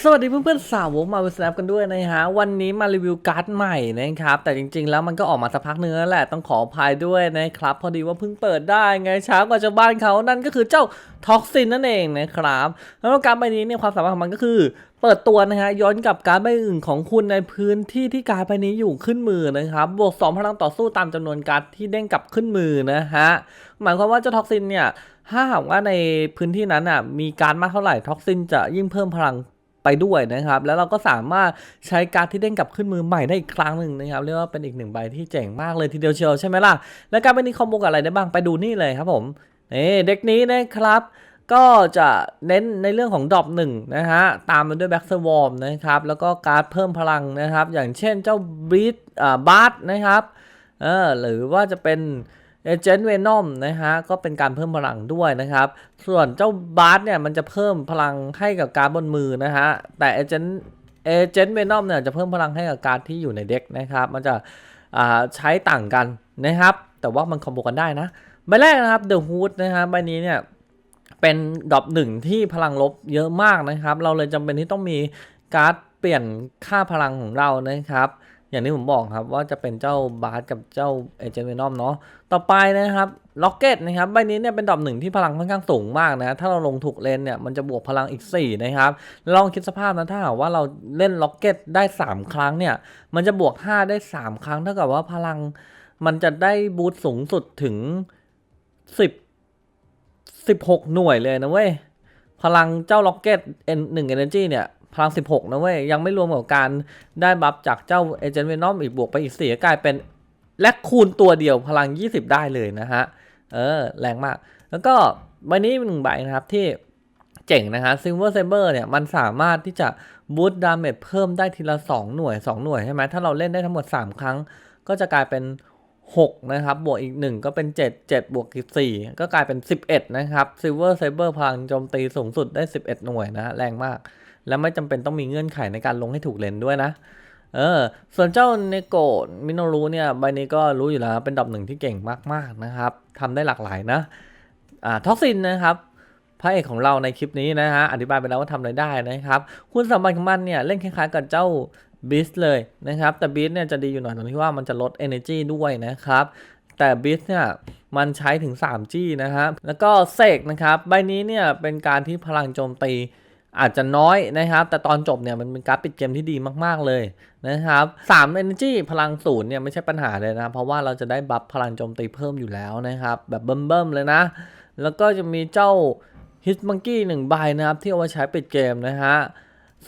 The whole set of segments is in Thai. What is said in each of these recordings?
สวัสดีเพื่อนๆสาวกมาสแนปกันด้วยนะฮะ วันนี้มารีวิวการ์ดใหม่นะครับ แต่จริงๆแล้วมันก็ออกมาสักพักเนื้อแหละต้องขออภัยด้วยนะครับ พอดีว่าเพิ่งเปิดได้ไงช้ากว่าชาวบ้านเขานั่นก็คือเจ้าท็อกซินนั่นเองนะครับ แล้วการ์ดใบนี้เนี่ยความสามารถของมันก็คือเปิดตัวนะฮะย้อนกลับการ์ดใบอื่นของคุณในพื้นที่ที่การ์ดใบนี้อยู่ขึ้นมือนะครับ บวก 2 พลังต่อสู้ตามจำนวนการ์ดที่เด้งกลับขึ้นมือนะฮะหมายความว่าเจ้าท็อกซินเนี่ยถ้าหากว่าในพื้นที่นั้นอะมีการดมากเท่าไหร่ท็อกซินจะยิ่งเพิ่มพลัง ไปด้วยนะครับ แล้วเราก็สามารถใช้การดที่เด้งกลับขึ้นมือใหม่ได้อีกครั้งหนึ่งนะครับ เรียกว่าเป็นอีกหนึ่งใบที่เจ๋งมากเลยทีเดียวเชียวใช่ไหมล่ะ แล้วการเป็นนี้คอมโบกับอะไรได้บ้างไปดูนี่เลยครับผมนี่เด็กนี้นะครับก็จะเน้นในเรื่องของดรอปหนึ่งนะฮะ ตามมาด้วยแบ็กเซอร์วอร์มนะครับ แล้วก็การ์ดเพิ่มพลังนะครับ อย่างเช่นเจ้าบรีดอ่าบาร์นะครับเออหรือว่าจะเป็น เอเจนต์เวนอมนะฮะก็เป็นการเพิ่มพลังด้วยนะครับ ส่วนเจ้าบาร์สเนี่ยมันจะเพิ่มพลังให้กับการบนมือนะฮะแต่เอเจนต์เอเจนต์เวนอมเนี่ยจะเพิ่มพลังให้กับการที่อยู่ในเด็กนะครับ มันจะใช้ต่างกันนะครับ แต่ว่ามันคอมโบกันได้นะใบแรกนะครับ The Hood นะฮะใบนี้เนี่ยเป็นดรอปหนึ่งที่พลังลบเยอะมากนะครับ เราเลยจำเป็นที่ต้องมีการ์ดเปลี่ยนค่าพลังของเรานะครับ อย่างที่ผมบอกครับว่าจะเป็นเจ้าบาร์กับเจ้าเอเจนเวนอมเนาะต่อไปนะครับล็อกเก็ตนะครับใบนี้เนี่ยเป็นดอกหนึ่งที่พลังค่อนข้างสูงมากนะถ้าเราลงถูกเลนเนี่ยมันจะบวกพลังอีก 4 นะครับ ลองคิดสภาพนะถ้าหากว่าเราเล่นล็อกเก็ตได้ 3 ครั้งเนี่ยมันจะบวก 5 ได้ 3 ครั้งเท่ากับว่าพลังมันจะได้บูตสูงสุดถึง 10 16 หน่วยเลยนะเว้ยพลังเจ้าล็อกเก็ตหนึ่งเอเนจีเนี่ย พลัง 16 นะเว้ย ยังไม่รวมกับการได้บัฟจากเจ้าเอเจนต์เวนอมอีกบวกไปอีก 4 กลายเป็นและคูณตัวเดียวพลัง 20 ได้เลยนะฮะ เออ แรงมาก แล้วก็ใบนี้เป็นหนึ่งใบนะครับที่เจ๋งนะฮะซิลเวอร์เซเบอร์เนี่ย มันสามารถที่จะบูตดาเมจเพิ่มได้ทีละ 2 หน่วย 2 หน่วยใช่ไหมถ้าเราเล่นได้ทั้งหมด 3 ครั้ง ก็จะกลายเป็น 6 นะครับ บวกอีก 1 ก็เป็น 7 7 บวกอีก 4 ก็กลายเป็น 11 นะครับซิลเวอร์เซเบอร์พลังโจมตีสูงสุดได้ 11 หน่วยนะฮะแรงมาก และไม่จำเป็นต้องมีเงื่อนไขในการลงให้ถูกเลนด้วยนะ เออ ส่วนเจ้าเนโกะมิโนรุเนี่ยใบนี้ก็รู้อยู่แล้วเป็นดับหนึ่งที่เก่งมากๆนะครับทำได้หลากหลายนะ อ่าท็อกซินนะครับพระเอกของเราในคลิปนี้นะฮะ อธิบายไปแล้วว่าทำอะไรได้นะครับ คุณสมบัติของมันเนี่ย เล่นคล้ายๆกับเจ้าบิสเลยนะครับ แต่บิสเนี่ยจะดีอยู่หน่อยตรงที่ว่ามันจะลด energy ด้วยนะครับ แต่บิสเนี่ยมันใช้ถึง 3G นะครับแล้วก็เสกนะครับ ใบนี้เนี่ยเป็นการที่พลังโจมตี อาจจะน้อยนะครับ แต่ตอนจบเนี่ยมันเป็นการปิดเกมที่ดีมากๆเลยนะครับ3 Energy พลังศูนย์เนี่ยไม่ใช่ปัญหาเลยนะ เพราะว่าเราจะได้บัฟพลังโจมตีเพิ่มอยู่แล้วนะครับ แบบเบิ่มๆเลยนะ แล้วก็จะมีเจ้า Hit Monkey หนึ่งใบนะครับ ที่เอาไว้ใช้ปิดเกมนะฮะ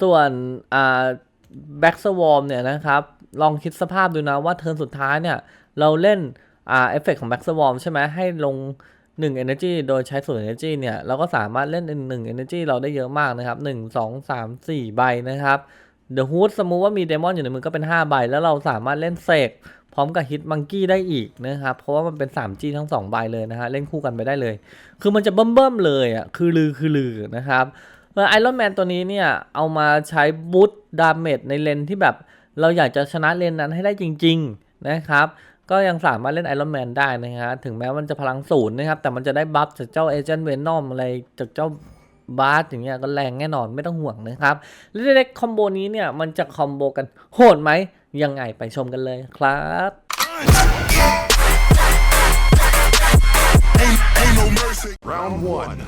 ส่วนอ่า Back Swarm เนี่ยนะครับ ลองคิดสภาพดูนะว่าเทิร์นสุดท้ายเนี่ย เราเล่นอ่าเอฟเฟกของ Back Swarm ใช่ไหมให้ลง 1 Energy โดยใช้ส่วน Energy เนี่ยเราก็สามารถเล่น1 Energy เราได้เยอะมากนะครับ 1 2 3 4 ใบนะครับ The Hood สมมุติว่ามีเดมอนอยู่ในมือก็เป็น 5 ใบ แล้วเราสามารถเล่นเสกพร้อมกับ Hit Monkey ได้อีกนะครับ เพราะว่ามันเป็น 3G ทั้ง 2 ใบเลยนะฮะ เล่นคู่กันไปได้เลย คือมันจะเบิ่มๆเลยอะคือลือคือลือนะครับไอรอนแมนตัวนี้เนี่ย เอามาใช้บูตดาเมจในเลนที่แบบ เราอยากจะชนะเลนนั้นให้ได้จริง ๆ นะครับ ก็ยังสามารถเล่นไอรอนแมนได้นะฮะถึงแม้มันจะพลังศูนย์นะครับ แต่มันจะได้บัฟจากเจ้าเอเจนต์เวนอมอะไรจากเจ้าบาร์อย่างเงี้ยก็แรงแน่นอนไม่ต้องห่วงนะครับและเด็กคอมโบนี้เนี่ยมันจะคอมโบกันโหดไหมยังไงไปชมกันเลยครับ Ain't, ain't no mercy. Round one.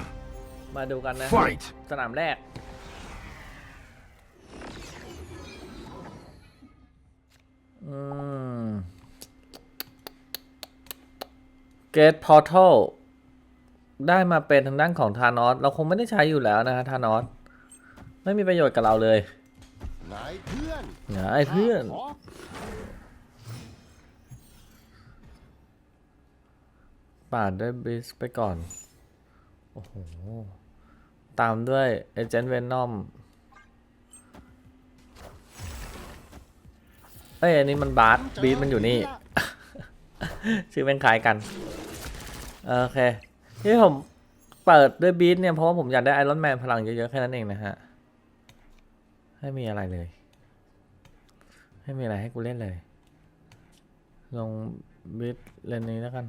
มาดูกันนะ Fight สนามแรกอืม เกตพอร์ทัลได้มาเป็นทางด้านของธานอสเราคงไม่ได้ใช้อยู่แล้วนะฮะธานอสไม่มีประโยชน์กับเราเลยนายเพื่อนอย่าไอ้เพื่อนขอปาดด้วยบิสไปก่อน โอ้โห ตามด้วยเอเจนต์เวนอมเอ้ยอันนี้มันบาร์บีสมันอยู่นี่ ชื่อเป็นคล้ายกัน โอเค ที่ผมเปิดด้วยบีสเนี่ย เพราะว่าผมอยากได้ไอรอนแมนพลังเยอะ ๆ แค่นั้นเองนะฮะให้มีอะไรเลยให้มีอะไรให้กูเล่นเลย ลงบีสเลนนี้แล้วกัน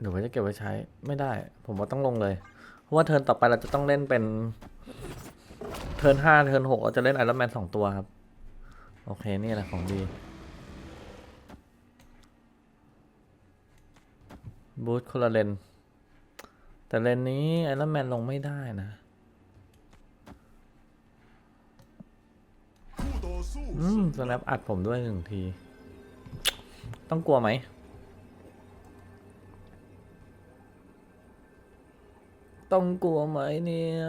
หรือว่าจะเก็บไว้ใช้ไม่ได้ ผมว่าต้องลงเลย เพราะว่าเทิร์นต่อไปเราจะต้องเล่นเป็น เทิร์นห้าเทิร์นหกเราจะเล่นไอรอนแมนสองตัวครับ โอเค นี่แหละของดี บูทคนละเลน แต่เลนนี้ไอรอนแมนลงไม่ได้นะอืมสแนปอัดผมด้วยหนึ่งที ต้องกลัวไหม ต้องกลัวไหมเนี่ย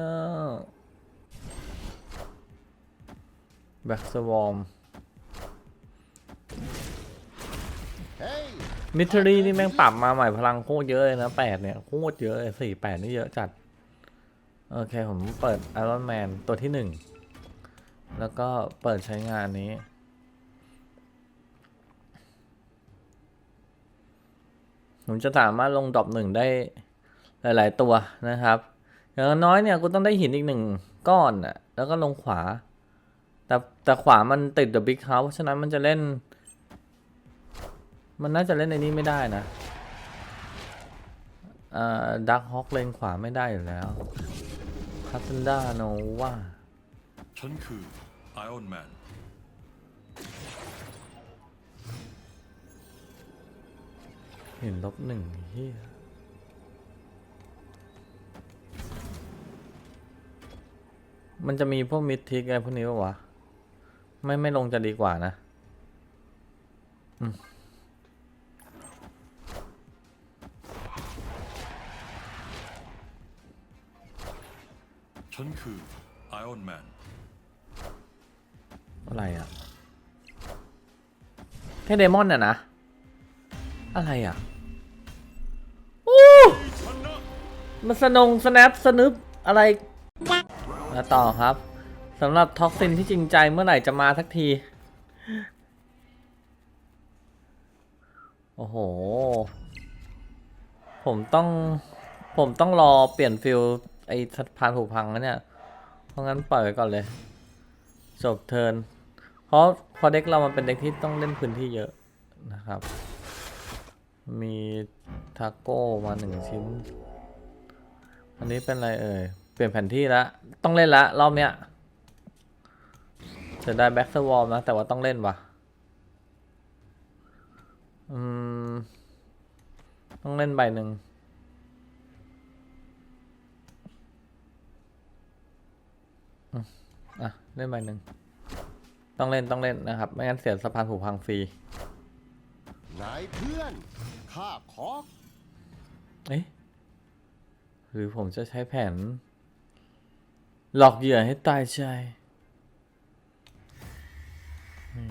แบ็กสวอม มิทรีนี่แม่งปรับมาใหม่พลังโคตรเยอะเลยนะแปดเนี่ยโคตรเยอะเลยสี่แปดนี่เยอะจัด โอเค ผมเปิดไอรอนแมนตัวที่หนึ่ง แล้วก็เปิดใช้งานนี้ผมจะสามารถลงดรอปหนึ่งได้หลาย ๆ ตัวนะครับ อย่างน้อยเนี่ยกูต้องได้หินอีกหนึ่งก้อนอะแล้วก็ลงขวา แต่แต่ขวามันติด The Big House เพราะฉะนั้นมันจะเล่น มันน่าจะเล่นในนี้ไม่ได้นะอ่าดักฮอกเลนขวาไม่ได้อยู่แล้วคัสซันดาโนวาฉันคือไอออนแมนเห็นลบหนึ่งเฮียมันจะมีพวกมิดทิกอะไรพวกนี้ปะวะ ไม่ ไม่ลงจะดีกว่านะ ฉันคือไอออนแมนอะไรอะแค่เดมอนน่ะนะ อะไรอะโอ้มันสนงสแนปสนึปอะไรมาต่อครับสำหรับท็อกซินที่จริงใจเมื่อไหร่จะมาสักที โอ้โห ผมต้อง ผมต้องรอเปลี่ยนฟิล ไอ้สะพานผูกพังแล้วเนี่ย เพราะงั้นปล่อยไว้ก่อนเลย จบเทิร์นเพราะพอเด็กเรามันเป็นเด็กที่ต้องเล่นพื้นที่เยอะนะครับ มีทาโก้มาหนึ่งชิ้น อันนี้เป็นอะไรเอ่ย เปลี่ยนแผนที่ล้วต้องเล่นละรอบเนี้ยจะได้แบ็กซ์วอลนะ แต่ว่าต้องเล่นวะอืม ต้องเล่นใบหนึ่ง อะ เล่นใบหนึ่ง ต้องเล่นต้องเล่นนะครับ ไม่งั้นเสียสะพานผูกพังฟรีนายเพื่อนข้าขอเอ๊ะหรือผมจะใช้แผน หลอกเหยื่อให้ตายใจนี่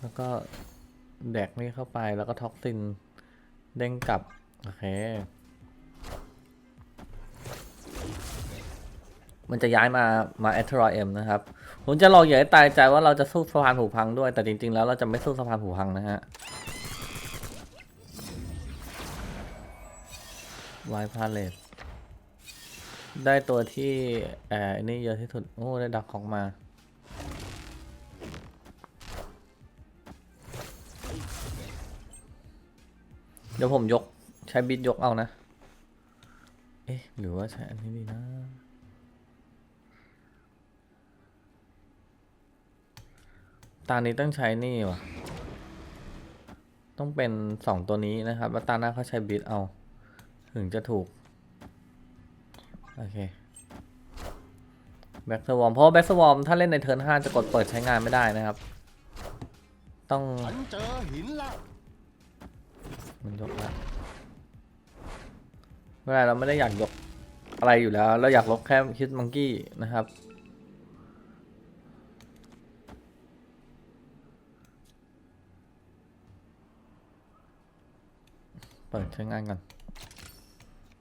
แล้วก็แดกนี่เข้าไปแล้วก็ท็อกซิน เด้งกลับ โอเค มันจะย้ายมา มาแอทรอยเอ็มนะครับ ผมจะหลอกเหยื่อให้ตายใจว่าเราจะสู้สะพานผูกพังด้วย แต่จริงๆ แล้วเราจะไม่สู้สะพานผูกพังนะฮะไวพาเลตได้ตัวที่แอร์นนี้เยอะที่สุด โอ้ ได้ดักของมา เดี๋ยวผมยกใช้บิดยกเอานะ เอ๊ะ หรือว่าใช้อันนี้ดีนะ ตานี้ต้องใช้นี่ว่ะต้องเป็นสองตัวนี้นะครับแล้วตาหน้าเขาใช้บิดเอา ถึงจะถูก โอเคแบ็กสวอมเพราะแบ็กสวอมถ้าเล่นในเทิร์นห้าจะกดเปิดใช้งานไม่ได้นะครับ ต้องฉันเจอหินละมันยกละเวลาเราไม่ได้อยากยกอะไรอยู่แล้ว เราอยากลกแค่ฮิตมังกี้นะครับ เปิดใช้งานกัน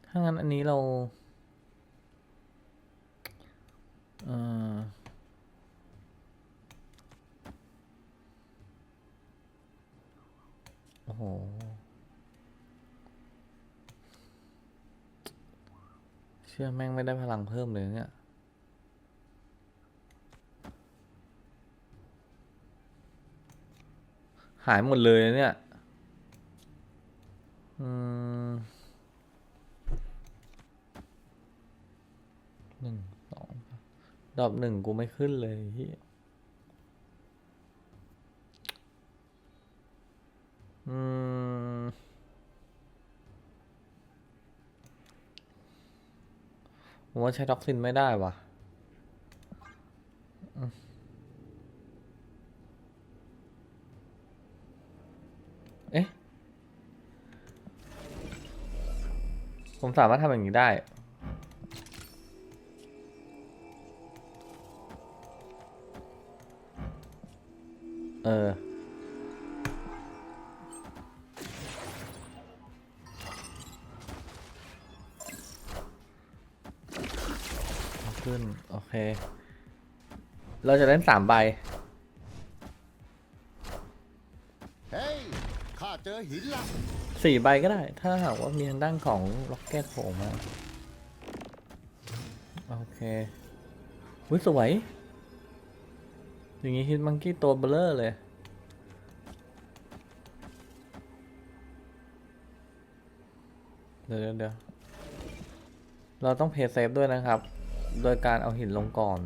ถ้างั้นอันนี้เราเออโอ้โห เชื่อแม่งไม่ได้พลังเพิ่มเลยเนี่ยหายหมดเลยเนี่ย หนึ่งสองดอบหนึ่งกูไม่ขึ้นเลยเหี้ยอืม ผมว่าใช้ท็อกซินไม่ได้ว่ะเอ๊ะ ผมสามารถทำอย่างนี้ได้ เออ ขึ้น โอเค เราจะเล่นสามใบ สี่ใบก็ได้ ถ้าหากว่ามีทางด้านของล็อกเก็ตโผล่มา โอเคอุ้ยสวย อย่างงี้ฮิตมังกี้ตัวเบลเลอร์เลยเดี๋ยวเดี๋ยวเดี๋ยวเราต้องเพย์เซฟด้วยนะครับ โดยการเอาหินลงก่อน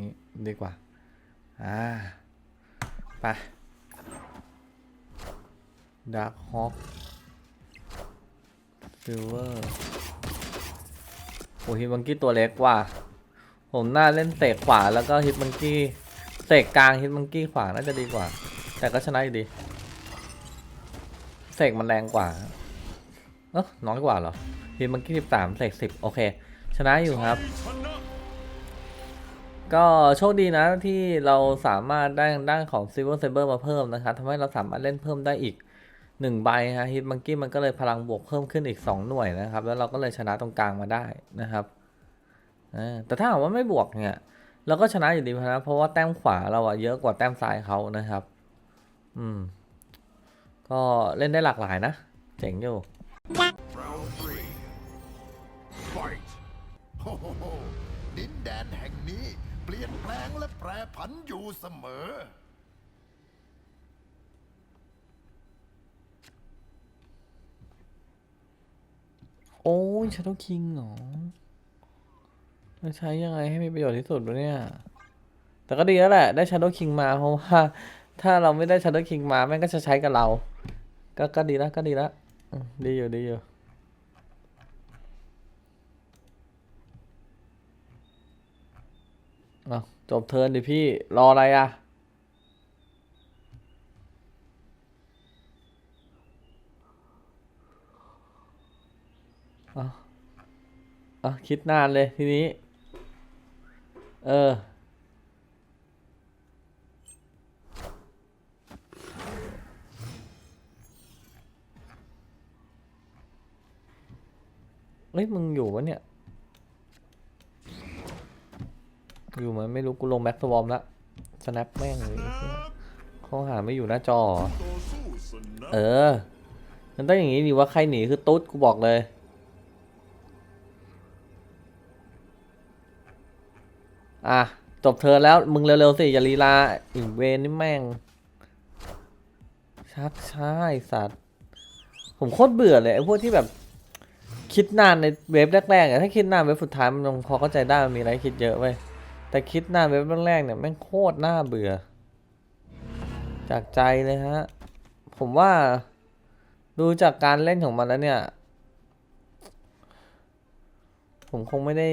นี่ดีกว่า อ่า ไป ดาร์คฮอคซิลเวอร์โอ้ฮิตมังกี้ตัวเล็กว่าผมน่าเล่นเสกขวาแล้วก็ฮิตมังกี้เสกกลางฮิตมังกี้ขวาน่าจะดีกว่า แต่ก็ชนะอยู่ดีเสกมันแรงกว่า เออน้อยกว่าเหรอฮิตมังกี้สิบสามเสกสิบโอเค ชนะอยู่ครับ ก็โชคดีนะที่เราสามารถได้ด้านของ Silver Saber มาเพิ่มนะครับทำให้เราสามารถเล่นเพิ่มได้อีก 1ใบฮะฮิตมังกี้มันก็เลยพลังบวกเพิ่มขึ้นอีก 2 หน่วยนะครับ แล้วเราก็เลยชนะตรงกลางมาได้นะครับแต่ถ้าหากว่าไม่บวกเนี่ยเราก็ชนะอยู่ดีนะเพราะว่าแต้มขวาเราอะเยอะกว่าแต้มซ้ายเขานะครับ อืม ก็เล่นได้หลากหลายนะ เจ๋งอยู่ Round three Fight โอ้โหดินแดนแห่งนี้เปลี่ยนแปลงและแปรผันอยู่เสมอ โอ้ย Shadow King เหรอจะใช้ยังไงให้มีประโยชน์ที่สุดวะเนี่ย แต่ก็ดีแล้วแหละ ได้ Shadow King มาเพราะว่าถ้าเราไม่ได้ Shadow King มาแม่งก็จะใช้กับเรา ก็ก็ดีแล้วก็ดีแล้วดีอยู่ดีอยู่จบเทิร์นดิพี่ รออะไรอะ เอาเอาคิดนานเลยทีนี้ เออ เฮ้ยมึงอยู่วะเนี่ย อยู่ไหมไม่รู้กูลงแบ็กสวอมละสแนปแม่งเลยไอ้เหี้ยเขาหาไม่อยู่หน้าจอ เออ มันต้องอย่างนี้ดีว่าใครหนีคือตุ๊ดกูบอกเลย อะ จบเธอแล้วมึงเร็วๆสิ อย่าลีลาอีกเวนนี่แม่ง ชักช้าไอสัตว์ ผมโคตรเบื่อเลยไอ้พวกที่แบบ คิดนานในเว็บแรกๆอะถ้าคิดนานเว็บสุดท้ายมันยังพอเข้าใจได้มันมีอะไรคิดเยอะเว้ยแต่คิดนานเว็บแรกๆเนี่ยแม่งโคตรน่าเบื่อ จากใจเลยฮะ ผมว่าดูจากการเล่นของมันแล้วเนี่ย ผมคงไม่ได้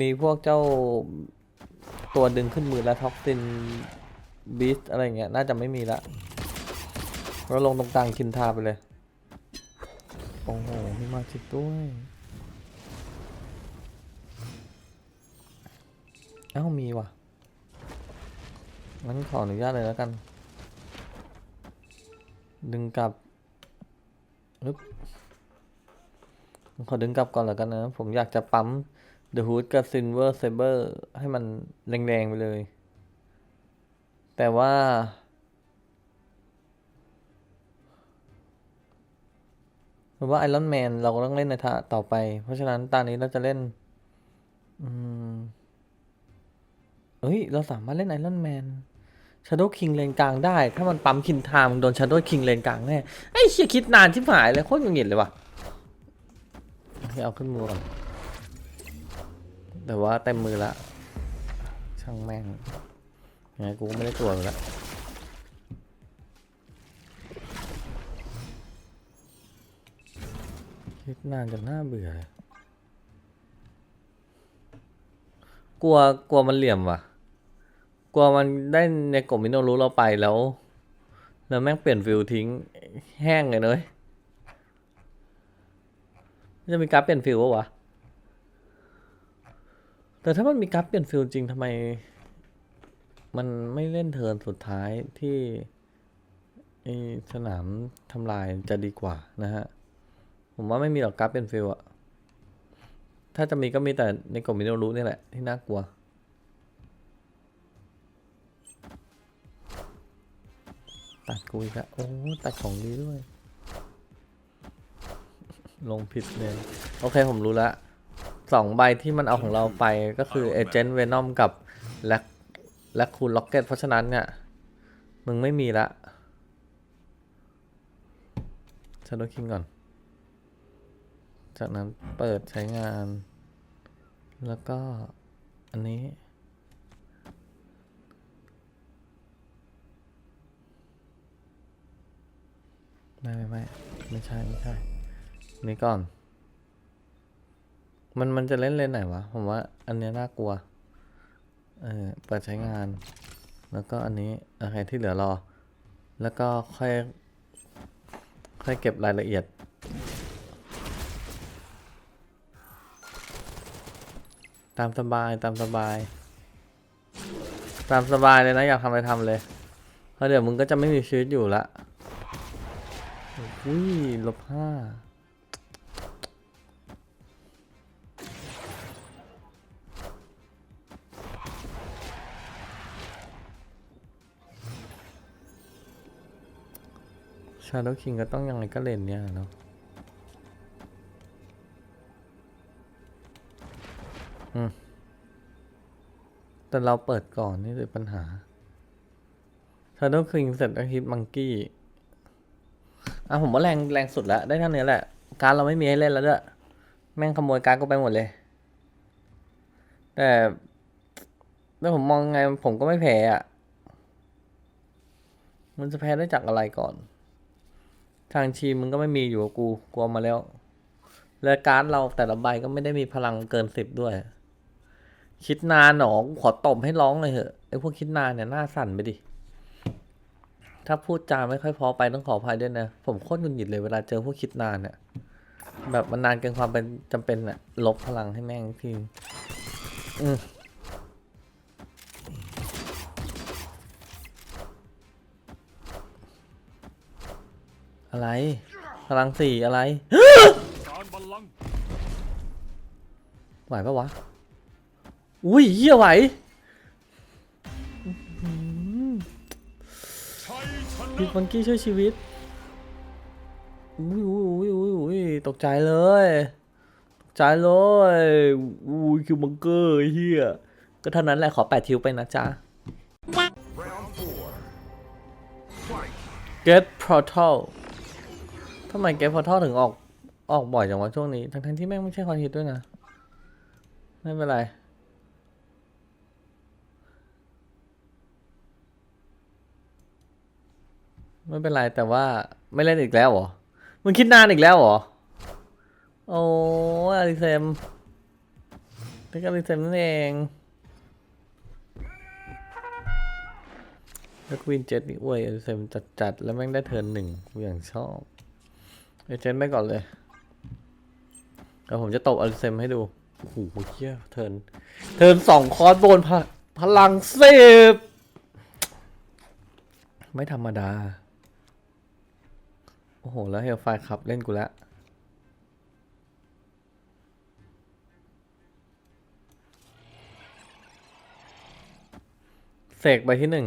มีพวกเจ้า ตัวดึงขึ้นมือและท็อกซินบีสอะไรเงี้ยน่าจะไม่มีละเราลงตรงกลางคินทาไปเลย โอ้โหมีมาจิกด้วยเอ้ามีว่ะงั้นขออนุญาตเลยแล้วกัน ดึงกลับอึ๊บขอดึงกลับก่อนแล้วกันนะ ผมอยากจะปั๊ม The Hood กับ Silver Saber ให้มันแรงๆไปเลย แต่ว่าผมว่า Iron Man เราก็ต้องเล่นในท่าต่อไป เพราะฉะนั้นตอนนี้เราจะเล่น อืมเอ้ย เราสามารถเล่น Iron Man Shadow King เลนกลางได้ ถ้ามันปั๊มคินทามโดน Shadow King เลนกลางแน่ไอ้เชี่ยคิดนานชิบหายเลยโคตรหงุดหงิดเลยว่ะเอาขึ้นมือก่อน แต่ว่าเต็มมือละ ช่างแม่งยังไงกูก็ไม่ได้ตัวอยู่แล้วคิดนานจนน่าเบื่อเลยกลัวกลัวมันเหลี่ยมว่ะ กลัวมันได้ในกลุ่มมิโนรู้เราไปแล้ว แล้วแม่งเปลี่ยนฟิลทิ้งแห้งเลยเนยจะมีการเปลี่ยนฟิลวะวะ แต่ถ้ามันมีการเปลี่ยนฟิลจริงทำไม มันไม่เล่นเทิร์นสุดท้ายที่สนามทำลายจะดีกว่านะฮะ ผมว่าไม่มีหรอกการเปลี่ยนฟิลอะถ้าจะมีก็มีแต่ในกลุ่มมิโนรู้นี่แหละ ที่น่ากลัวตัดกูอีกแล้วโอ้ตัดของดีด้วย ลงผิดเลย โอเคผมรู้ละ สองใบที่มันเอาของเราไปก็คือเอเจนต์เวนอมกับแลคแล็คคูนล็อกเก็ตเพราะฉะนั้นเนี่ยมึงไม่มีละชันโดคิงก่อน จากนั้นเปิดใช้งาน แล้วก็อันนี้ ไม่ไม่ไม่ไม่ใช่ ไม่ใช่ นี่ก่อน มันมันจะเล่นเลนไหนวะ ผมว่า อันเนี้ยน่ากลัว เออเปิดใช้งาน แล้วก็อันนี้โอเคที่เหลือรอ แล้วก็ค่อย ค่อยเก็บรายละเอียด ตามสบายตามสบาย ตามสบายเลยนะ อยากทำอะไรทำเลย เพราะเดี๋ยวมึงก็จะไม่มีชีวิตอยู่ละอุ้ยลบห้าาโดว์คิงก็ต้องยังไงก็เล่นเนี่ยเนาะอืมแต่เราเปิดก่อนนี่คือปัญหาชาโดว์คิงเสร็จแล้วฮิตมังกี้อะผมว่าแรงแรงสุดแล้ว ได้เท่านี้แหละ การเราไม่มีให้เล่นแล้วด้วยแม่งขโมยการก็ไปหมดเลย แต่แต่ผมมองไงผมก็ไม่แพ้อะ มันจะแพ้ได้จากอะไรก่อน ทางชีมมันก็ไม่มีอยู่กับกูกลัวมาแล้ว และการดเราแต่ละใบก็ไม่ได้มีพลังเกินสิบด้วย คิดนานหนอกูขอตบให้ร้องเลยเหอะไอพวกคิดนานเนี่ยหน้าสั่นไปดิ ถ้าพูดจาไม่ค่อยพอไปต้องขออภัยด้วยนะ ผมโคตรหงุดหงิดเลยเวลาเจอพวกคิดนานเนี่ยแบบมันนานเกินความเป็นจำเป็นอะลบพลังให้แม่งทีอืม อะไร พลังสี่อะไรการบัลลังก์ไหวปะวะ อุ้ยเหี้ยไหวชัยชพินะกมังกี้ช่วยชีวิต อุ้ยอุ้ยอุ้ยอุ้ยอุ้ยตกใจเลย ตกใจเลย อุ้ยคิวมังเกอร์ไอ้เฮียก็เท่านั้นแหละขอแปดทิวไปนะจ๊ะ Round four. Fight. Get Portal ทำไม Get Portal ถึงออกออกบ่อยจังวะช่วงนี้ ทั้งๆที่แม่งไม่ใช่คอนฮิตด้วยนะ ไม่เป็นไร ไม่เป็นไรแต่ว่าไม่เล่นอีกแล้วเหรอ มึงคิดนานอีกแล้วเหรอ โอ้อาริเซมเป็นอาริเซมนั่นเองแล้วควีนเจ็ดนี่อวยอาริเซมจัดๆ แล้วแม่งได้เทิร์นหนึ่งอย่างชอบ เอเจนต์ไปก่อนเลยเดี๋ยวผมจะตบอาริเซมให้ดู โอ้โหเหี้ยเทินเทินสองคอร์สโบนพลพลังเซฟไม่ธรรมดา โอ้โห แล้วเฮลไฟขับเล่นกูแล้วเสกไปที่หนึ่ง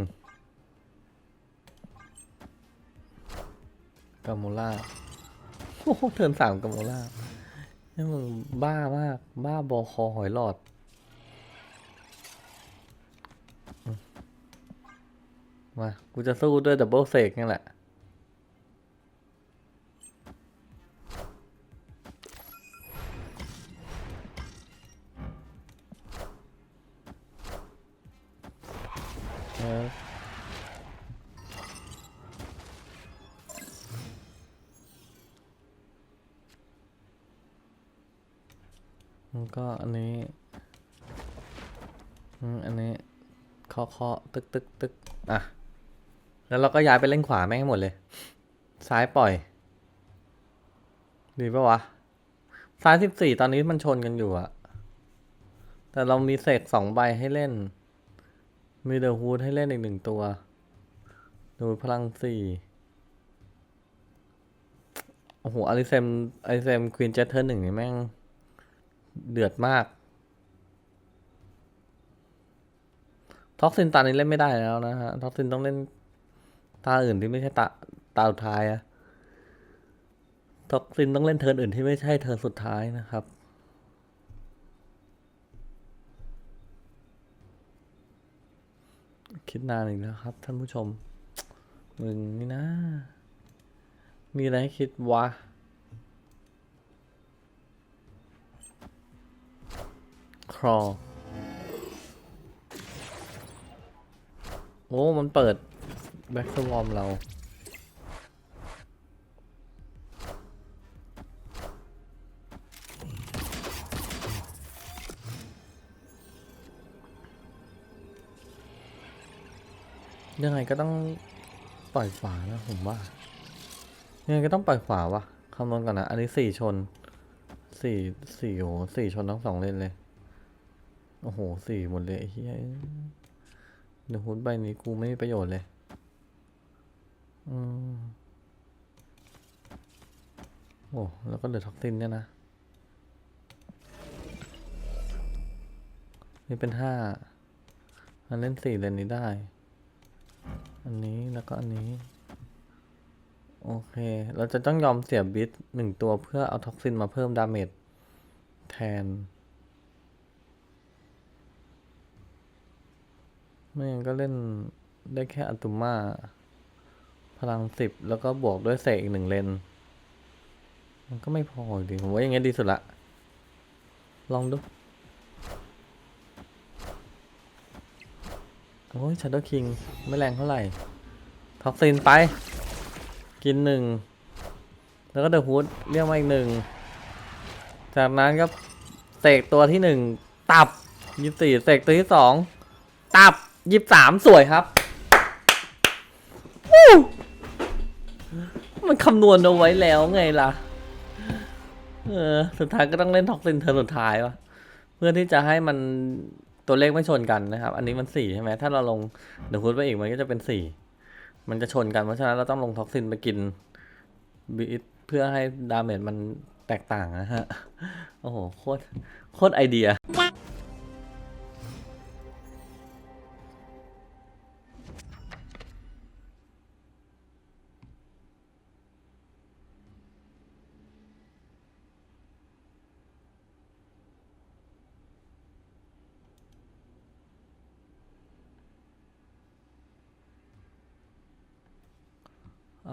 กาโมล่า โอ้โหเทิร์นสามกับโมล่านี่มึงบ้ามาก บ้าบอคอหอยหลอด มา กูจะสู้ด้วยดับเบิลเซกนี่แหละ ตึกตึกตึกอะ แล้วเราก็ย้ายไปเล่นขวาแม่งให้หมดเลย ซ้ายปล่อย ดีปะวะ ซ้ายสิบสี่ตอนนี้มันชนกันอยู่อะแต่เรามีเสกสองใบให้เล่น มีเดอะฮูดให้เล่นอีกหนึ่งตัว ดูพลังสี่โอ้โหอาริเซมอาริเซมควีนเจตเทอร์หนึ่งนี่แม่ง เดือดมาก ท็อกซินตานี้เล่นไม่ได้แล้วนะฮะ ท็อกซินต้องเล่นตาอื่นที่ไม่ใช่ตาตาสุดท้ายอะท็อกซินต้องเล่นเทิร์นอื่นที่ไม่ใช่เทิร์นสุดท้ายนะครับคิดนานอีกแล้วครับ ท่านผู้ชม มึงนี่นะ มีอะไรให้คิดวะ ครอ โอ้มันเปิดแบ็กสวอมเรา ยังไงก็ต้องปล่อยฝานะผมว่า ยังไงก็ต้องปล่อยฝาวะคำนวณก่อนนะ อันนี้สี่ชนสี่สี่โอ้โหสี่ชนทั้งสองเลนเลย โอ้โหสี่หมดเลยไอ้เหี้ย เดี๋ยวหุ้นใบนี้กูไม่มีประโยชน์เลย อืม โอ้ แล้วก็เหลือท็อกซินเนี่ยนะ นี่เป็นห้ามันเล่นสี่เลนนี้ได้ อันนี้แล้วก็อันนี้ โอเค เราจะต้องยอมเสียบิทหนึ่งตัวเพื่อเอาท็อกซินมาเพิ่มดาเมจแทน ไม่งั้นก็เล่นได้แค่อัตุมาพลังสิบแล้วก็บวกด้วยเสกอีกหนึ่งเลน มันก็ไม่พออยู่ดีผมว่าอย่างงี้ดีสุดละ ลองดู โอ้ยชัดเดอร์คิง ไม่แรงเท่าไหร่ ท็อกซินไป กินหนึ่ง แล้วก็เดอะฮูดเรียกมาอีกหนึ่ง จากนั้นก็เสกตัวที่หนึ่ง ตับยี่สี่เสกตัวที่สอง ตับ ยี่สามสวยครับ มันคำนวณเอาไว้แล้วไงล่ะ เออ สุดท้ายก็ต้องเล่นท็อกซินเธอสุดท้ายวะเพื่อที่จะให้มันตัวเลขไม่ชนกันนะครับ อันนี้มันสี่ใช่ไหม ถ้าเราลงเดอะฮูดไปอีกมันก็จะเป็นสี่ มันจะชนกัน เพราะฉะนั้นเราต้องลงท็อกซินไปกินบีทเพื่อให้ดาเมจมันแตกต่างนะฮะ โอ้โห โคตร โคตรไอเดีย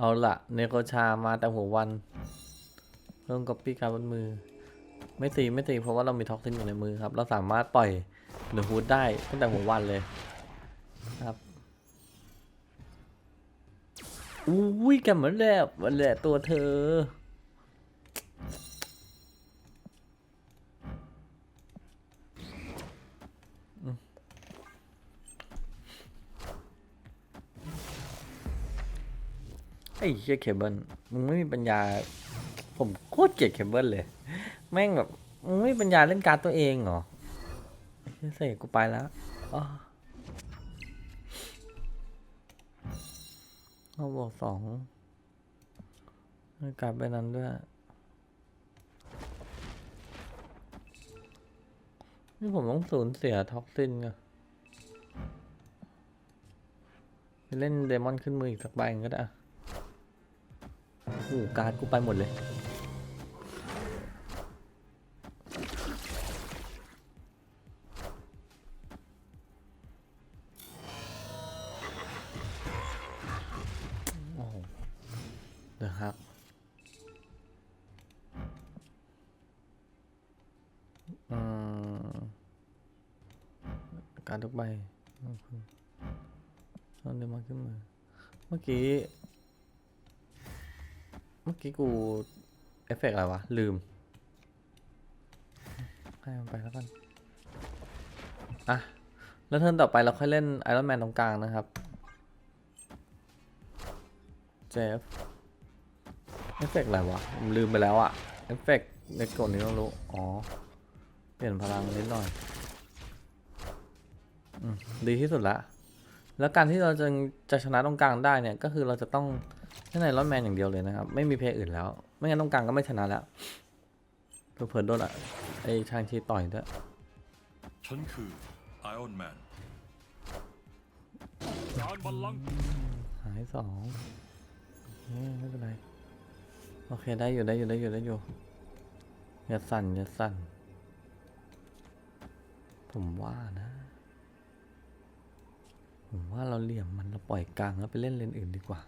เอาละเนโกชามาแต่หัววัน เพิ่มก๊อปปี้การบนมือ ไม่ตีไม่ตีเพราะว่าเรามีท็อกซินอยู่ในมือครับ เราสามารถปล่อยเดอะฮูดได้ตั้งแต่หัววันเลยครับอุ้ยกันเหมือนแล้วมันแหละตัวเธอ ไอ้เชี่ยเคเบิลมึงไม่มีปัญญา ผมโคตรเกลียดเคเบิลเลย แม่งแบบมึงไม่มีปัญญาเล่นการตัวเองเหรอเชี่ยเสกกูไปแล้วอ้อเอาบอกสองกลับไปนั้นด้วยนี่ผมต้องสูญเสียท็อกซินไงไปเล่นเดมอนขึ้นมืออีกสักใบก็ได้ อะโอ้การ์ดกูไปหมดเลย โอ้โหเดี๋ยวครับอืมการทุกใบขอบคุณตอนเดินมาขึ้นมือเมื่อกี้ กี้กูเอฟเฟกต์อะไรวะ ลืม ให้มันไปแล้วกัน อะ แล้วเทิร์นต่อไปเราค่อยเล่นไอรอนแมนตรงกลางนะครับ เจฟ เอฟเฟกต์อะไรวะผมลืมไปแล้วอะเอฟเฟกต์ในกดนี้ต้องรู้ อ๋อ เปลี่ยนพลังนิดหน่อยอืมดีที่สุดละ แล้วการที่เราจะจะชนะตรงกลางได้เนี่ย ก็คือเราจะต้อง เล่นไอรอนแมนอย่างเดียวเลยนะครับ ไม่มีเพลย์อื่นแล้ว ไม่งั้นตรงกลางก็ไม่ชนะแล้วเผื่อๆโดนอะไอชางชีต่อยด้วยฉันคือไอออนแมนการบัลลังก์หายสองโอเคไม่เป็นไร โอเคได้อยู่ได้อยู่ได้อยู่ได้อยู่อย่าสั่นอย่าสั่น ผมว่านะ ผมว่าเราเหลี่ยมมันเราปล่อยกลางแล้วไปเล่นเลนอื่นดีกว่า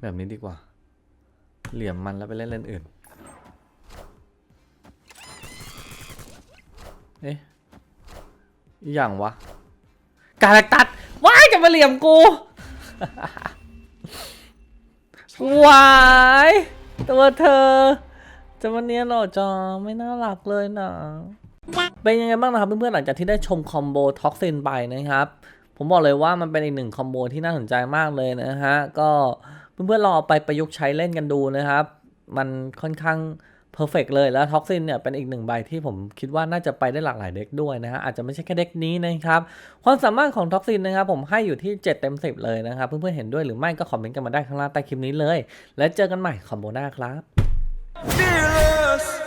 แบบนี้ดีกว่า เหลี่ยมมันแล้วไปเล่นเล่นอื่น เอ๊ะอย่างวะ กาแรกตัด ว้ายจะมาเหลี่ยมกูวาย ตัวเธอ จะมาเนี้ยนเหรอจอไม่น่ารักเลยนะเป็นยังไงบ้างนะครับเพื่อนๆหลังจากที่ได้ชมคอมโบท็อกซินไปนะครับผมบอกเลยว่ามันเป็นอีกหนึ่งคอมโบที่น่าสนใจมากเลยนะฮะก็เพื่อนๆลองเอาไปประยุกต์ใช้เล่นกันดูนะครับ มันค่อนข้างเพอร์เฟกเลยแล้วท็อกซินเนี่ยเป็นอีกหนึ่งใบที่ผมคิดว่าน่าจะไปได้หลากหลายเด็กด้วยนะฮะอาจจะไม่ใช่แค่เด็กนี้นะครับ ความสามารถของท็อกซินนะครับผมให้อยู่ที่ 7 เต็ม 10 เลยนะครับ เพื่อนๆเห็นด้วยหรือไม่ก็คอมเมนต์กันมาได้ข้างล่างใต้คลิปนี้เลย แล้วเจอกันใหม่คอมโบหน้าครับ Fearless.